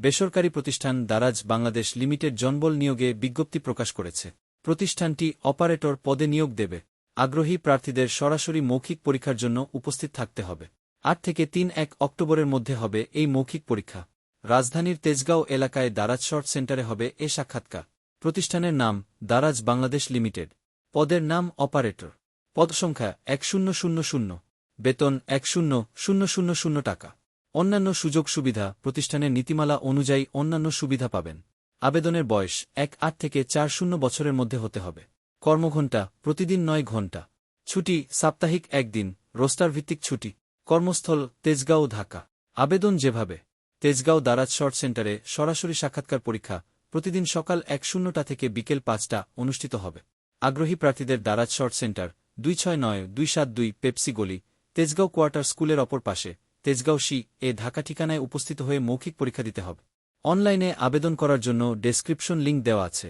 বেসরকারি প্রতিষ্ঠান দারাজ বাংলাদেশ লিমিটেড জনবল নিয়োগে বিজ্ঞপ্তি প্রকাশ করেছে। প্রতিষ্ঠানটি অপারেটর পদে নিয়োগ দেবে। আগ্রহী প্রার্থীদের সরাসরি মৌখিক পরীক্ষার জন্য উপস্থিত থাকতে হবে। আট থেকে তিন এক অক্টোবরের মধ্যে হবে এই মৌখিক পরীক্ষা। রাজধানীর তেজগাঁও এলাকায় দারাজ শর্ট সেন্টারে হবে এ সাক্ষাৎকার। প্রতিষ্ঠানের নাম দারাজ বাংলাদেশ লিমিটেড। পদের নাম অপারেটর। পদ সংখ্যা এক শূন্য শূন্য শূন্য। বেতন এক শূন্য শূন্য শূন্য শূন্য টাকা। অন্যান্য সুযোগ সুবিধা প্রতিষ্ঠানের নীতিমালা অনুযায়ী অন্যান্য সুবিধা পাবেন। আবেদনের বয়স এক আট থেকে চার শূন্য বছরের মধ্যে হতে হবে। কর্মঘণ্টা প্রতিদিন নয় ঘণ্টা। ছুটি সাপ্তাহিক একদিন রোস্টার ভিত্তিক ছুটি। কর্মস্থল তেজগাঁও, ঢাকা। আবেদন যেভাবে। তেজগাঁও দারাজ শর্ট সেন্টারে সরাসরি সাক্ষাৎকার পরীক্ষা প্রতিদিন সকাল এক শূন্যটা থেকে বিকেল পাঁচটা অনুষ্ঠিত হবে। আগ্রহী প্রার্থীদের দারাজ শর্ট সেন্টার দুই ছয় নয় দুই সাত দুই পেপসি গলি, তেজগাঁও কোয়ার্টার স্কুলের অপর পাশে তেজগাঁও সি এ ঢাকা ঠিকানায় উপস্থিত হয়ে মৌখিক পরীক্ষা দিতে হবে। অনলাইনে আবেদন করার জন্য ডেসক্রিপশন লিঙ্ক দেওয়া আছে।